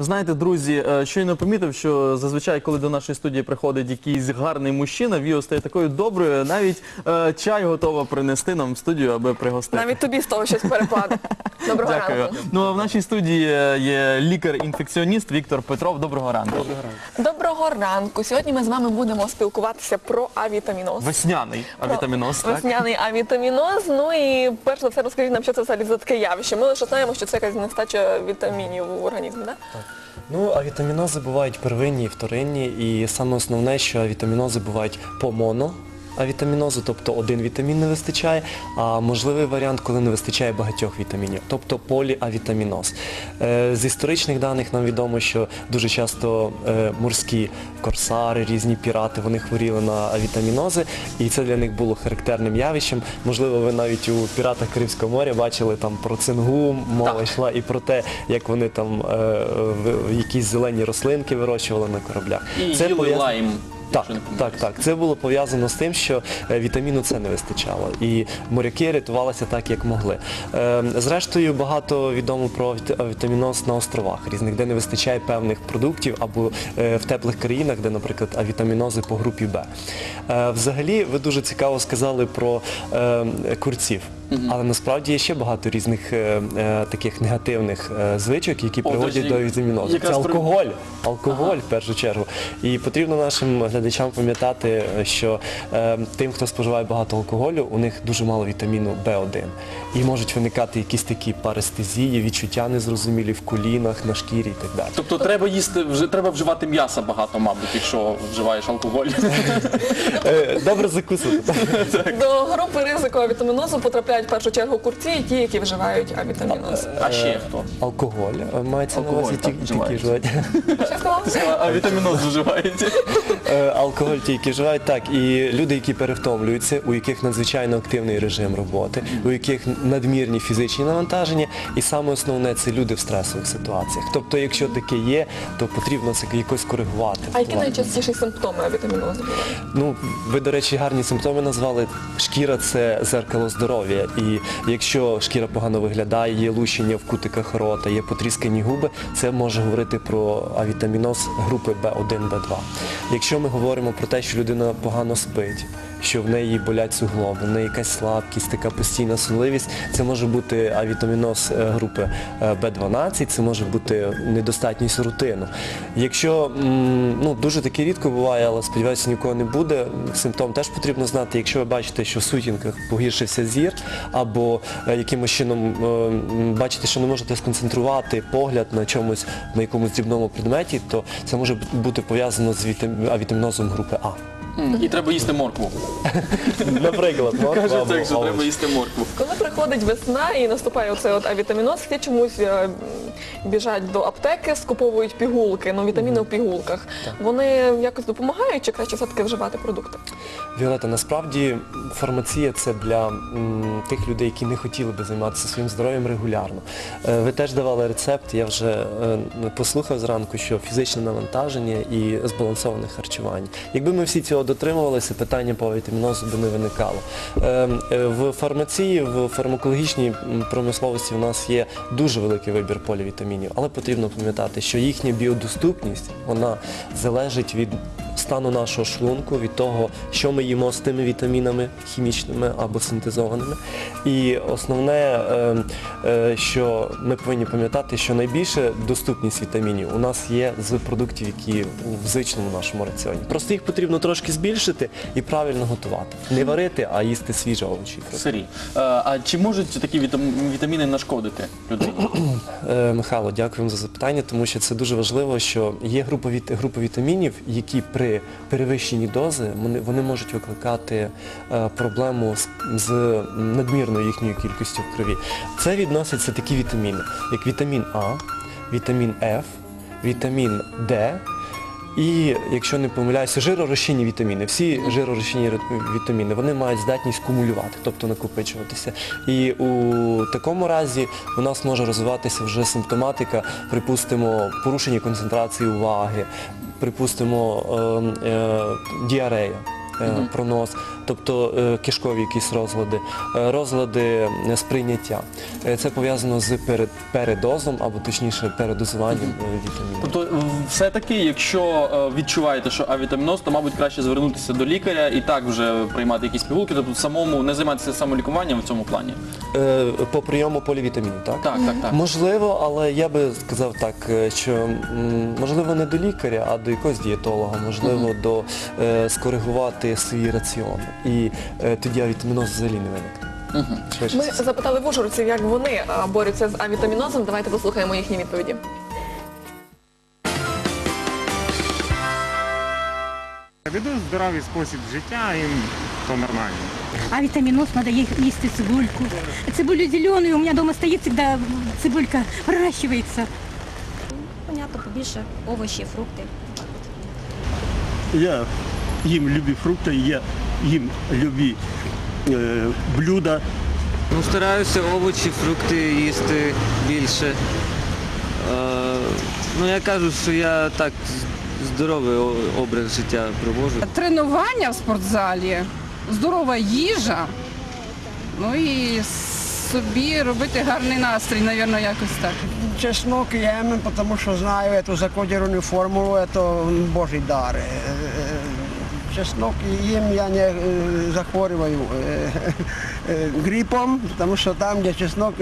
Знаєте, друзі, е, щойно помітив, що зазвичай, коли до нашої студії приходить якийсь гарний мужчина, Віо стає такою доброю, навіть е, чай готова принести нам в студію, аби пригостити. Навіть тобі з того щось перепаде. Доброго Дякую. ранку. Ну а в нашій студії е, є лікар-інфекціоніст Віктор Петров. Доброго ранку. Доброго ранку. Сьогодні ми з вами будемо спілкуватися про авітаміноз. Весняний авітаміноз, Про так? Весняний авітаміноз. Ну і перш за все розкажіть нам, що це взагалі за таке явище. Ми лише знаємо, що це якась нестача вітамінів в організмі, так? Ну, авітамінози бувають первинні і вторинні, і саме основне, що авітамінози бувають по моно. Авітамінозу, тобто один вітамін не вистачає, а можливий варіант, коли не вистачає багатьох вітамінів, тобто поліавітаміноз. Е, з історичних даних нам відомо, що дуже часто е, морські корсари, різні пірати, вони хворіли на авітамінози, і це для них було характерним явищем. Можливо, ви навіть у піратах Карибського моря бачили там про цингу, мова Так. йшла і про те, як вони там е, якісь зелені рослинки вирощували на кораблях. І Це їли лайм. Так, якщо не так, помиляюсь. так. Це було пов'язано з тим, що е, вітаміну С не вистачало. І моряки рятувалися так, як могли. Е, Зрештою, багато відомо про авітаміноз на островах різних, де не вистачає певних продуктів, або е, в теплих країнах, де, наприклад, авітамінози по групі Б. Е, Взагалі, ви дуже цікаво сказали про е, курців. Але насправді є ще багато різних е, е, таких негативних е, звичок, які О, приводять до авітамінозу. Це якраз при- алкоголь. Алкоголь в першу чергу. І потрібно нашим глядачам пам'ятати, що е, тим, хто споживає багато алкоголю, у них дуже мало вітаміну В1. І можуть виникати якісь такі парестезії, відчуття незрозумілі в колінах, на шкірі і так далі. Тобто треба їсти, вже треба вживати м'яса багато, мабуть, якщо вживаєш алкоголь. Е, Добре закусити. До групи ризику авітамінозу потрапляють в першу чергу курці і ті, які вживають авітаміноз. А ще хто? Алкоголь е, мається на Алкоголь, увазі так, ті- вживають. тільки вживають. Що сказала? А вітаміноз вживаєте? Е, Алкоголь тільки вживають так. І люди, які перевтомлюються, у яких надзвичайно активний режим роботи, у яких надмірні фізичні навантаження, і саме основне це люди в стресових ситуаціях. Тобто, якщо таке є, то потрібно це якось коригувати. А які найчастіші симптоми авітамінозу бувають? Ну, ви, до речі, гарні симптоми назвали. Шкіра це зеркало здоров'я. І якщо шкіра погано виглядає, є лущення в кутиках рота, є потріскані губи, це може говорити про авітаміноз групи В1, В2. Якщо ми говоримо про те, що людина погано спить, що в неї болять суглоби, в неї якась слабкість, така постійна сонливість, це може бути авітаміноз е, групи е, В12, це може бути недостатність рутину. Якщо ну, дуже таке рідко буває, але сподіваюся, нікого не буде, симптом теж потрібно знати. Якщо ви бачите, що в сутінках погіршився зір, або е, якимось чином бачите, що не можете сконцентрувати погляд на чомусь, на якомусь дрібному предметі, то це може бути пов'язано з авітамінозом групи А. І треба їсти моркву. Наприклад, морква Каже так, що треба їсти моркву. Коли приходить весна і наступає оцей от авітаміноз, всі чомусь е, біжать до аптеки, скуповують пігулки, ну вітаміни в пігулках. Вони якось допомагають чи краще все-таки вживати продукти? Віолета, насправді фармація це для м, тих людей, які не хотіли би займатися своїм здоров'ям регулярно. Е, ви теж давали рецепт, я вже е, послухав зранку, що фізичне навантаження і збалансоване харчування. Якби ми всі цього дотримувалися, питання по вітамінозу би не виникало. Е, е, в фармації, в фармакологічній промисловості у нас є дуже великий вибір полівітамінів, але потрібно пам'ятати, що їхня біодоступність вона залежить від стану нашого шлунку, від того, що ми їмо з тими вітамінами хімічними або синтезованими. І основне, е, е, що ми повинні пам'ятати, що найбільша доступність вітамінів у нас є з продуктів, які в звичному нашому раціоні. Просто їх потрібно трошки збільшити і правильно готувати. Не варити, а їсти свіжі овочі. Сирі. Е, А чи можуть такі вітаміни нашкодити людині? Е, Михайло, дякую вам за запитання, тому що це дуже важливо, що є група вітамінів, які при перевищенні дози вони, можуть викликати е, проблему з, з надмірною їхньою кількістю в крові. Це відносяться такі вітаміни, як вітамін А, вітамін Ф, вітамін Д. І, якщо не помиляюся, жиророзчинні вітаміни. Всі жиророзчинні вітаміни вони мають здатність кумулювати, тобто накопичуватися. І у такому разі у нас може розвиватися вже симптоматика, припустимо, порушення концентрації уваги, припустимо, е, е, діарея. Е, пронос, тобто е, кишкові якісь розлади, е, розлади сприйняття. Це пов'язано з передозом або точніше передозуванням вітамінів. Тобто, все-таки, якщо відчуваєте, що авітаміноз, то, мабуть, краще звернутися до лікаря і так вже приймати якісь пігулки, тобто самому не займатися самолікуванням в цьому плані. По прийому полівітамінів, так? Так, так, так. Можливо, але я би сказав так, що можливо не до лікаря, а до якогось дієтолога, можливо, до е, скоригувати свій раціон. І е, тоді авітаміноз взагалі не виникне. Ми за запитали в ужгородців, як вони а, борються з авітамінозом. Давайте послухаємо їхні відповіді. Веду здоровий спосіб життя, їм то нормально. А витаминоз надо е- есть цибульку. Цибулю зеленую, у меня дома стоит всегда цибулька, выращивается. Понятно, побільше овочі, фрукти. Я їм любі фрукти, я їм любі е, блюда. Ну, стараюся овочі, фрукти їсти більше. Е, ну, я кажу, що я так здоровий образ життя проводжу. Тренування в спортзалі, здорова їжа, ну і собі робити гарний настрій, мабуть, якось так. Чеснок ем, тому що знаю эту закодіровану формулу, это Божий дар. Чеснок їм я не е, захворюваю е, е, тому що там, де чеснок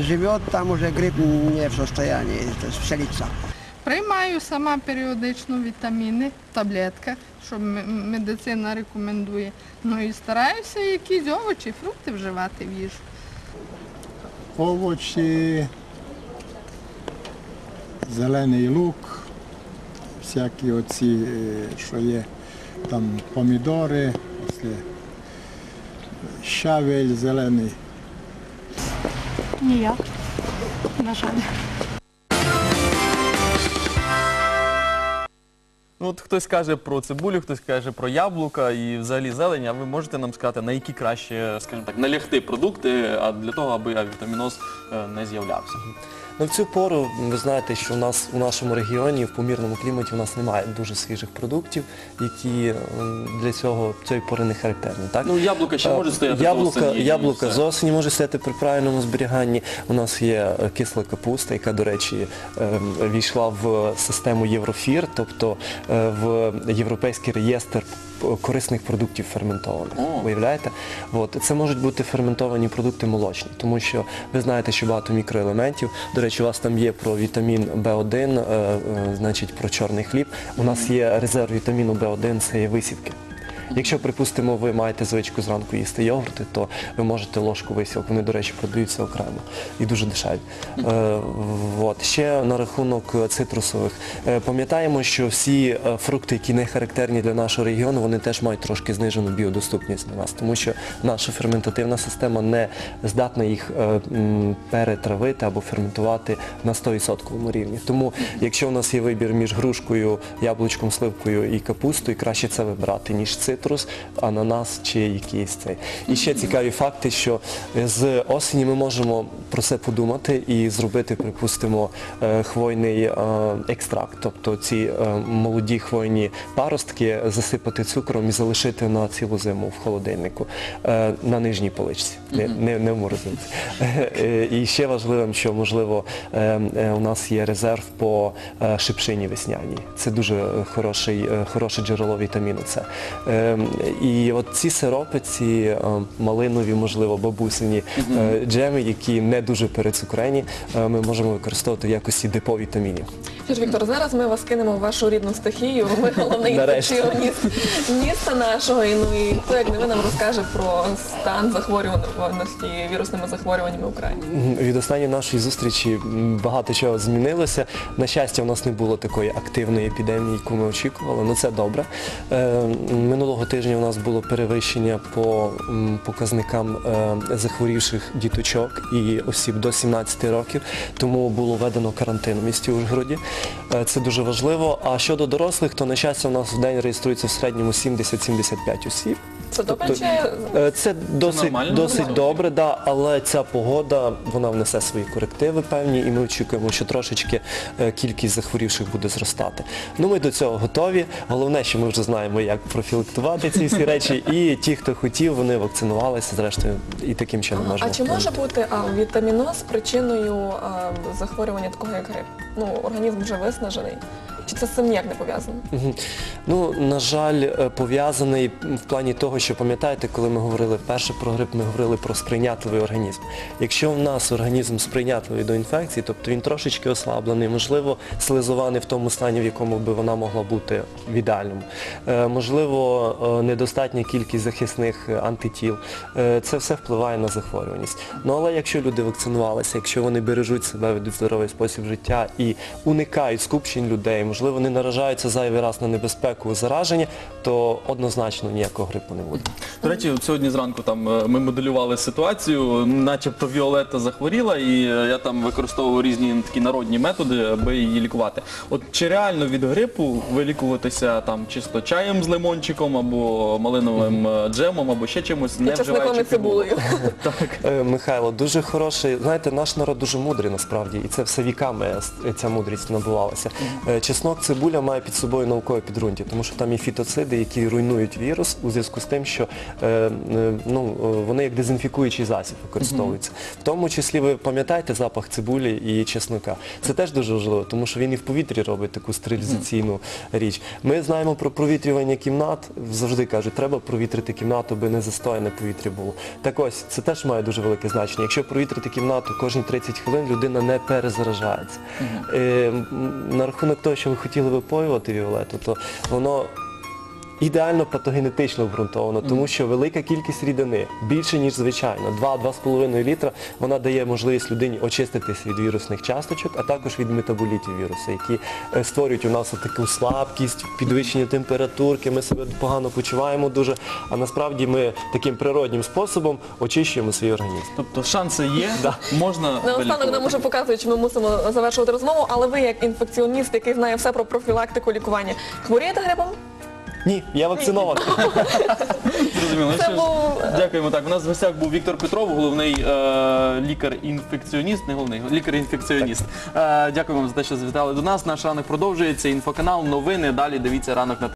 живе, там уже грип не в состоянии то есть. Приймаю сама періодично вітаміни в таблетках, що медицина рекомендує. Ну і стараюся якісь овочі, фрукти вживати в їжу. Овочі, зелений лук, всякі оці, що є там помідори, щавель зелений. Ніяк. На жаль. Ну, от хтось каже про цибулю, хтось каже про яблука і взагалі зелень, а ви можете нам сказати, на які краще, скажімо так, налягти продукти, а для того, аби авітаміноз е, не з'являвся. Ну, в цю пору ви знаєте, що у нас у нашому регіоні в помірному кліматі у нас немає дуже свіжих продуктів, які м, для цього цієї пори не характерні. Так? Ну, яблука ще Е, можуть стояти яблука, з осені, і яблука все. з осені може стояти при правильному зберіганні. У нас є е, кисла капуста, яка, до речі, е, війшла в систему Єврофір, тобто е, в європейський реєстр корисних продуктів ферментованих. Уявляєте? От. Це можуть бути ферментовані продукти молочні, тому що ви знаєте, що багато мікроелементів. До речі, у вас там є про вітамін В1, е, е, значить про чорний хліб. У нас є резерв вітаміну В1, це є висівки. Якщо, припустимо, ви маєте звичку зранку їсти йогурти, то ви можете ложку висілок. Вони, до речі, продаються окремо і дуже дешеві. Е, от. Ще на рахунок е, цитрусових. Е, пам'ятаємо, що всі е, фрукти, які не характерні для нашого регіону, вони теж мають трошки знижену біодоступність для нас, тому що наша ферментативна система не здатна їх е, м, перетравити або ферментувати на 100% рівні. Тому, якщо у нас є вибір між грушкою, яблучком, сливкою і капустою, краще це вибрати, ніж цитрус, ананас чи якийсь цей. І ще цікаві факти, що з осені ми можемо про це подумати і зробити, припустимо, е, хвойний е, екстракт, тобто ці е, молоді хвойні паростки засипати цукром і залишити на цілу зиму в холодильнику е, на нижній поличці, не, не, не в морозилці. Е, І ще важливим, що можливо е, е, у нас є резерв по е, шипшині весняній. Це дуже е, хороший, е, хороше джерело вітаміну С. Е, І от ці сиропи, ці е, малинові, можливо, бабусині е, джеми, які не дуже перецукрені, е, ми можемо використовувати в якості депо вітамінів. Що ж, Віктор, зараз ми вас кинемо в вашу рідну стихію. Ви головний Нарешті. інфекціоніст міста нашого. І, ну і хто як не ви нам розкаже про стан захворюваності вірусними захворюваннями в Україні. Від останньої нашої зустрічі багато чого змінилося. На щастя, у нас не було такої активної епідемії, яку ми очікували. Ну це добре. Е, Минулого тижня у нас було перевищення по показникам е, захворівших діточок і осіб до 17 років, тому було введено карантин в місті Ужгороді. Е, Це дуже важливо. А щодо дорослих, то на щастя у нас в день реєструється в середньому 70-75 осіб. Це добре Тобто, чи Е, Це досить, нормально? досить добре, да, але ця погода вона внесе свої корективи певні, і ми очікуємо, що трошечки е, кількість захворівших буде зростати. Ну ми до цього готові. Головне, що ми вже знаємо, як профілактувати ці всі речі. І ті, хто хотів, вони вакцинувалися, зрештою, і таким чином А чи може бути а, вітаміноз причиною а, захворювання такого як грип? Ну, організм вже виснажений. Чи це з цим ніяк не пов'язано? Ну, на жаль, е, пов'язаний в плані того, що пам'ятаєте, коли ми говорили вперше про грип, ми говорили про сприйнятливий організм. Якщо в нас організм сприйнятливий до інфекції, тобто він трошечки ослаблений, можливо, слизова не в тому стані, в якому би вона могла бути в ідеальному. Е, Можливо, е, недостатня кількість захисних антитіл. Це все впливає на захворюваність. Ну але якщо люди вакцинувалися, якщо вони бережуть себе, ведуть здоровий спосіб життя і уникають скупчень людей, можливо, не наражаються зайвий раз на небезпеку зараження, то однозначно ніякого грипу не буде. До речі, от сьогодні зранку там е, ми моделювали ситуацію, начебто Віолетта захворіла, і е, я там використовував різні такі народні методи, аби її лікувати. От чи реально від грипу вилікуватися там чисто чаєм з лимончиком або малиновим е, джемом, або ще чимось, не І часником вживаючи цибулею. Так. Е, Михайло, дуже хороший. Знаєте, наш народ дуже мудрий насправді, і це все віками е, ця мудрість набувалася. Е, Чеснок, цибуля має під собою наукове підґрунтя, тому що там є фітоциди, які руйнують вірус у зв'язку з тим, що е, е, ну, е, вони як дезінфікуючий засіб використовуються. В тому числі ви пам'ятаєте запах цибулі і чеснока. Це теж дуже важливо, тому що він і в повітрі робить таку стерилізаційну річ. Ми знаємо про провітрювання кімнат, завжди кажуть, треба провітрити кімнату, аби не застояне повітря було. Так ось, це теж має дуже велике значення. Якщо провітрити кімнату кожні 30 хвилин, людина не перезаражається. Е, на рахунок того, що ви хотіли випоювати Віолету, то воно ідеально патогенетично обґрунтовано, тому що велика кількість рідини, більше ніж звичайно, 2-2,5 літра, вона дає можливість людині очиститись від вірусних часточок, а також від метаболітів вірусу, які е, створюють у нас таку слабкість, підвищення температурки, ми себе погано почуваємо дуже, а насправді ми таким природнім способом очищуємо свій організм. Тобто шанси є, можна Наостанок вилікувати. нам уже показують, що ми мусимо завершувати розмову, але ви як інфекціоніст, який знає все про профілактику лікування, хворієте грипом? Ні, я вакцинований. Зрозуміло. Це Що ж, був- Дякуємо. Так, у нас в гостях був Віктор Петров, головний е, лікар-інфекціоніст, не головний, лікар-інфекціоніст. Е, дякуємо вам за те, що завітали до нас. Наш ранок продовжується. Інфоканал, новини. Далі дивіться ранок на